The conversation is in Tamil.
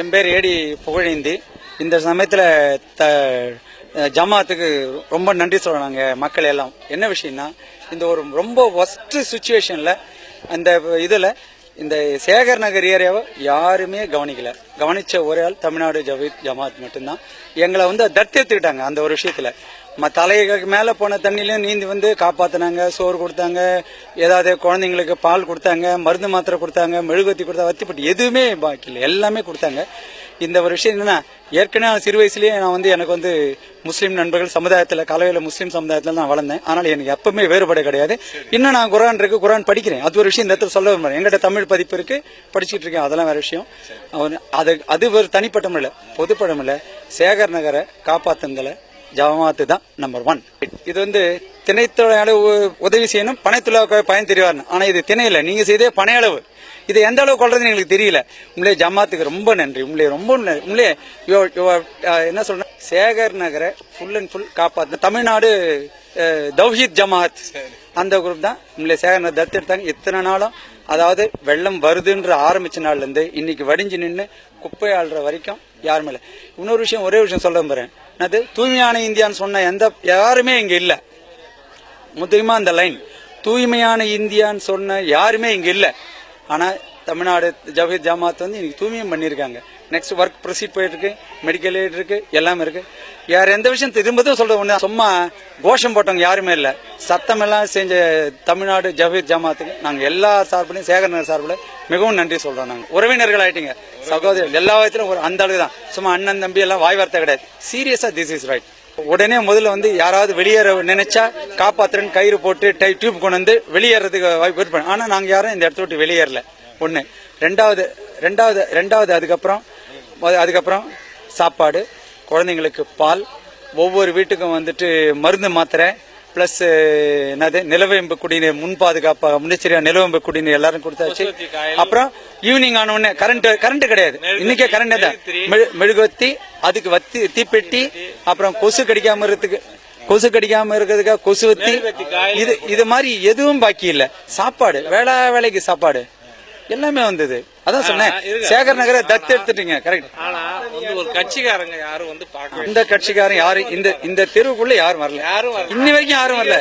என் பேர் ஏடி புகழேந்தி. இந்த சமயத்தில் த ஜமாத்துக்கு ரொம்ப நன்றி சொல்றாங்க மக்கள் எல்லாம். என்ன விஷயம்னா இந்த ஒரு ரொம்ப ஒஸ்ட் சுச்சுவேஷனில் அந்த இதில் இந்த சேகர் நகர் ஏரியாவை யாருமே கவனிக்கல. கவனிச்ச ஒரே ஆள் தமிழ்நாடு ஜவீத் ஜமாத் மட்டும்தான். எங்களை வந்து தத்தெடுத்துக்கிட்டாங்க அந்த ஒரு விஷயத்தில். தலைக்கு மேலே போன தண்ணிலையும் நீந்தி வந்து காப்பாத்தினாங்க சோறு கொடுத்தாங்க ஏதாவது குழந்தைங்களுக்கு பால் கொடுத்தாங்க மருந்து மாத்திரை கொடுத்தாங்க மெழுகுவத்தி கொடுத்தா வத்திப்பட்டு எதுவுமே பாக்கி இல்லை. எல்லாமே கொடுத்தாங்க. இந்த ஒரு விஷயம் என்னன்னா ஏற்கனவே சிறு வயசுலயே நான் வந்து எனக்கு வந்து முஸ்லீம் நண்பர்கள் சமுதாயத்தில் கலவையில் முஸ்லீம் சமுதாயத்தில் நான் வளர்ந்தேன். ஆனால் எனக்கு எப்பவுமே வேறுபாடு கிடையாது. இன்னும் நான் குரான் இருக்கு குரான் படிக்கிறேன். அது ஒரு விஷயம் இந்த இடத்துல சொல்ல விரும்புறேன். எங்கிட்ட தமிழ் பதிப்பு இருக்கு படிச்சுட்டு இருக்கேன். அதெல்லாம் வேற விஷயம். அது அது ஒரு தனிப்பட்ட இல்லை பொதுப்படம் இல்லை சேகர் நகரை காப்பாத்துனதுல ஜமாத்து தான் நம்பர் ஒன் இது வந்து திணைத்தொழிலாள உதவி செய்யணும் பனைத்துள்ளாவுக்கு பயன் தெரிவார் ஆனால் இது திணையில நீங்க செய்தே பனை அளவு. இது எந்த அளவு கொள்றதுன்னு எங்களுக்கு தெரியல. உங்களே ஜமாத்துக்கு ரொம்ப நன்றி. உங்களே ரொம்ப உங்களே என்ன சொல்ற சேகர் நகரை ஃபுல் அண்ட் ஃபுல் காப்பாத்து தமிழ்நாடு தௌஹித் ஜமாத் அந்த குரூப் தான் உங்களே சேகர் நகர் தத்தெடுத்தாங்க இத்தனை நாளும் அதாவது வெள்ளம் வருதுன்ற ஆரம்பிச்ச நாள்ல இருந்து இன்னைக்கு வடிஞ்சு நின்று குப்பை ஆள்ற வரைக்கும் யாருமே இல்லை. இன்னொரு விஷயம் ஒரே விஷயம் சொல்ல போறேன் அது தூய்மையான இந்தியான்னு சொன்ன எந்த யாருமே இங்கே இல்லை. முக்கியமாக அந்த லைன் தூய்மையான இந்தியான்னு சொன்ன யாருமே இங்கே இல்லை. ஆனால் தமிழ்நாடு ஜவஹீத் ஜமாத் வந்து இன்னைக்கு தூய்மையும் பண்ணியிருக்காங்க. நெக்ஸ்ட் ஒர்க் ப்ரொசீட் போயிட்டு இருக்கு மெடிக்கல் எய்ட் இருக்கு எல்லாமே இருக்கு. யார் எந்த விஷயம் திரும்பதும் சொல்றது ஒன்று சும்மா கோஷம் போட்டவங்க யாருமே இல்லை. சத்தம் எல்லாம் செஞ்ச தமிழ்நாடு ஜவஹீத் ஜமாத்துக்கு நாங்கள் எல்லா சார்பிலையும் சேகர் சார்பில் மிகவும் நன்றி சொல்றோம் நாங்கள் உறவினர்கள் ஆயிட்டீங்க. சகோதரர் எல்லா விதத்திலும் ஒரு அந்த அளவு தான். சும்மா அண்ணன் தம்பி எல்லாம் வாய் வார்த்தை கிடையாது. சீரியஸா திஸ் இஸ் ரைட் உடனே முதல்ல வந்து யாராவது வெளியேற நினைச்சா காப்பாத்துறேன்னு கயிறு போட்டு டை டியூப் கொண்டு வந்து வெளியேறதுக்கு வாய்ப்பு ஏற்படும். ஆனா நாங்க யாரும் இந்த இடத்த விட்டு வெளியேறல. ஒண்ணு. ரெண்டாவது ரெண்டாவது ரெண்டாவது அதுக்கப்புறம் அதுக்கப்புறம் சாப்பாடு குழந்தைங்களுக்கு பால் ஒவ்வொரு வீட்டுக்கும் வந்துட்டு மருந்து மாத்திரை பிளஸ் என்னது நிலவேம்பு குடிநீர் முன் பாதுகாப்பாக முன்னெச்சரியா நிலவேம்பு குடிநீர் எல்லாரும் கொடுத்தாச்சு. அப்புறம் ஈவினிங் ஆன உடனே கரண்ட் கரண்ட் கிடையாது. இன்னைக்கே கரண்ட் தான். மெழு- மெழுகுவத்தி அதுக்கு வத்தி தீப்பெட்டி அப்புறம் கொசு கடிக்காம இருக்கிறதுக்கு கொசு கடிக்காம இருக்கிறதுக்காக கொசுவத்தி இது இது மாதிரி எதுவும் பாக்கி இல்ல. சாப்பாடு வேளா வேலைக்கு சாப்பாடு. எல்லாமே வந்தது. அதான் சொன்னேன். சேகர் நகரை தத்து எடுத்துட்டீங்க கரெக்ட் ஆனா வந்து ஒரு கட்சிக்காரங்க யாரும் வந்து இந்த கட்சிக்காரன் யாரும் இந்த இந்த தெருவுக்குள்ள யாரும் வரல. யாரும் வரல. இன்னி வரைக்கும் யாரும் வரல.